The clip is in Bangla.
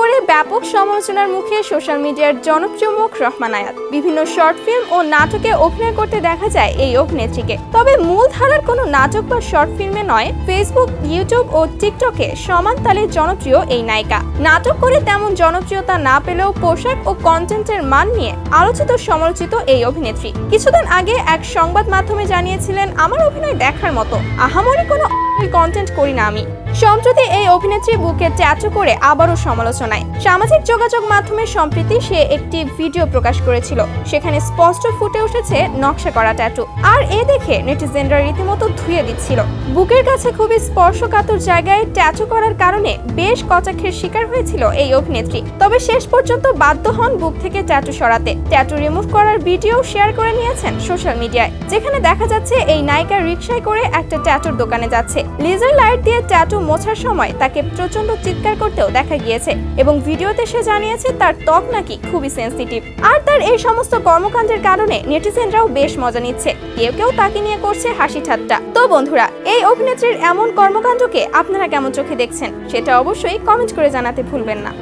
করে ব্যাপক সমালোচনার মুখে সোশ্যাল মিডিয়ার জনপ্রিয় মুখ রহমান আয়াত। বিভিন্ন শর্ট ফিল্ম ও নাটকে অভিনয় করতে দেখা যায় এই অভিনেত্রীকে। তবে মূল ধারার কোনো নাটক বা শর্ট ফিল্মে নয় ফেসবুক ইউটিউব ও টিকটকে সমান তালে জনপ্রিয় এই নায়িকা। নাটক করে তেমন জনপ্রিয়তা না পেলেও পোশাক ও কন্টেন্টের মান নিয়ে আলোচিত সমালোচিত এই অভিনেত্রী। কিছুদিন আগে এক সংবাদ মাধ্যমে জানিয়েছিলেন, আমার অভিনয় দেখার মতো। আহামরি কোনো কন্টেন্ট করি না আমি। সম্প্রতি এই অভিনেত্রী বুকে ট্যাটু করে আবারও সমালোচনায়। সামাজিক যোগাযোগ মাধ্যমে সম্প্রতি সে একটি ভিডিও প্রকাশ করেছিল। সেখানে স্পষ্ট ফুটে উঠেছে নকশা করা ট্যাটু আর এ দেখে নেটিজেনরা রীতিমতো ধুয়ে দিচ্ছিল। বুকের কাছে খুবই স্পর্শকাতর জায়গায় ট্যাটু করার কারণে বেশ কচাক্ষের শিকার হয়েছিল এই অভিনেত্রী। তবে শেষ পর্যন্ত বাধ্য হন বুক থেকে ট্যাটু সরাতে। ট্যাটু রিমুভ করার ভিডিও শেয়ার করে নিয়েছেন সোশ্যাল মিডিয়ায় যেখানে দেখা যাচ্ছে এই নায়িকা রিক্সায় করে একটা ট্যাটুর দোকানে যাচ্ছে। লেজার লাইট দিয়ে ট্যাটু মোছার সময় তাকে প্রচণ্ড চিৎকার করতেও দেখা গিয়েছে এবং ভিডিওতে সে জানিয়েছে তার ত্বক নাকি খুবই সেন্সিটিভ আর তার এই সমস্ত কর্মকাণ্ডের কারণে নেটিজেনরাও বেশ মজা নিচ্ছে। কেউ কেউ তাকে নিয়ে করছে হাসি ঠাট্টা। তো বন্ধুরা, এই অভিনেত্রীর এমন কর্মকাণ্ডকে আপনারা কেমন চোখে দেখছেন? সেটা অবশ্যই কমেন্ট করে জানাতে ভুলবেন না।